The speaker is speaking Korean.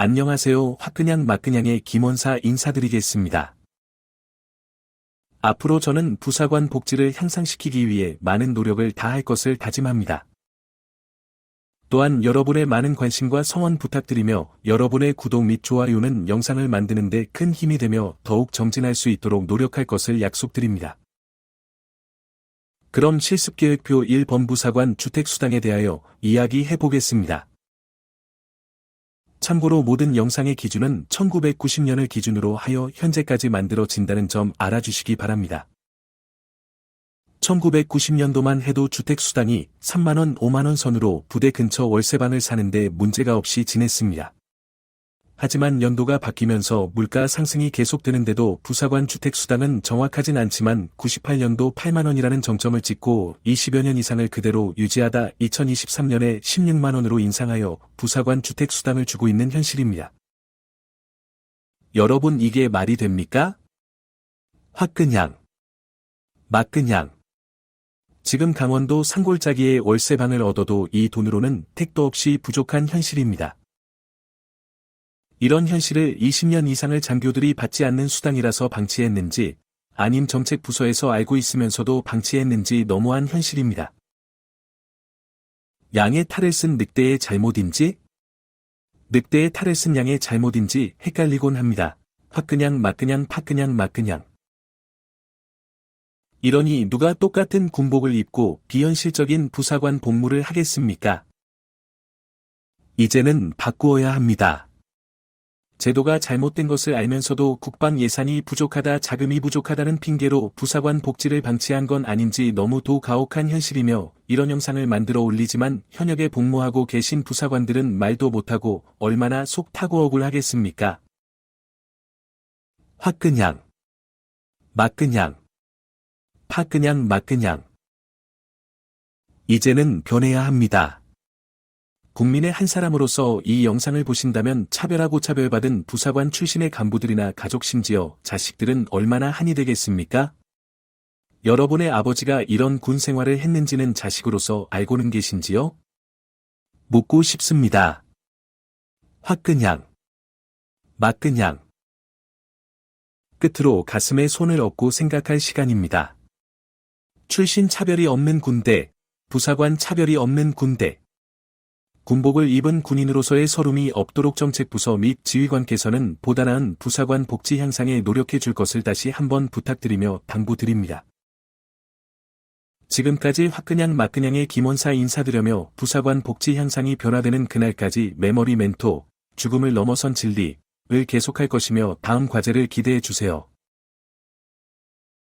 안녕하세요. 화끈양 막근양의 김원사 인사드리겠습니다. 앞으로 저는 부사관 복지를 향상시키기 위해 많은 노력을 다할 것을 다짐합니다. 또한 여러분의 많은 관심과 성원 부탁드리며 여러분의 구독 및 좋아요는 영상을 만드는데 큰 힘이 되며 더욱 정진할 수 있도록 노력할 것을 약속드립니다. 그럼 실습계획표 1번 부사관 주택수당에 대하여 이야기해 보겠습니다. 참고로 모든 영상의 기준은 1990년을 기준으로 하여 현재까지 만들어진다는 점 알아주시기 바랍니다. 1990년도만 해도 주택수당이 3만원, 5만원 선으로 부대 근처 월세방을 사는데 문제가 없이 지냈습니다. 하지만 연도가 바뀌면서 물가 상승이 계속되는데도 부사관 주택수당은 정확하진 않지만 98년도 8만원이라는 정점을 찍고 20여 년 이상을 그대로 유지하다 2023년에 16만원으로 인상하여 부사관 주택수당을 주고 있는 현실입니다. 여러분 이게 말이 됩니까? 화끈양, 막근양. 지금 강원도 산골짜기에 월세방을 얻어도 이 돈으로는 택도 없이 부족한 현실입니다. 이런 현실을 20년 이상을 장교들이 받지 않는 수당이라서 방치했는지, 아님 정책 부서에서 알고 있으면서도 방치했는지 너무한 현실입니다. 양의 탈을 쓴 늑대의 잘못인지? 늑대의 탈을 쓴 양의 잘못인지 헷갈리곤 합니다. 화끈양 막그냥 팥그냥 막그냥. 이러니 누가 똑같은 군복을 입고 비현실적인 부사관 복무를 하겠습니까? 이제는 바꾸어야 합니다. 제도가 잘못된 것을 알면서도 국방 예산이 부족하다 자금이 부족하다는 핑계로 부사관 복지를 방치한 건 아닌지 너무 도 가혹한 현실이며 이런 영상을 만들어 올리지만 현역에 복무하고 계신 부사관들은 말도 못하고 얼마나 속 타고 억울하겠습니까? 화끈양, 막끈양, 파끈양 막끈양. 이제는 변해야 합니다. 국민의 한 사람으로서 이 영상을 보신다면 차별하고 차별받은 부사관 출신의 간부들이나 가족 심지어 자식들은 얼마나 한이 되겠습니까? 여러분의 아버지가 이런 군 생활을 했는지는 자식으로서 알고는 계신지요? 묻고 싶습니다. 화끈양, 막끈양. 끝으로 가슴에 손을 얹고 생각할 시간입니다. 출신 차별이 없는 군대, 부사관 차별이 없는 군대. 군복을 입은 군인으로서의 서름이 없도록 정책부서 및 지휘관께서는 보다 나은 부사관 복지 향상에 노력해 줄 것을 다시 한번 부탁드리며 당부드립니다. 지금까지 화끈양 막끈양의 김원사 인사드려며 부사관 복지 향상이 변화되는 그날까지 메모리 멘토, 죽음을 넘어선 진리를 계속할 것이며 다음 과제를 기대해 주세요.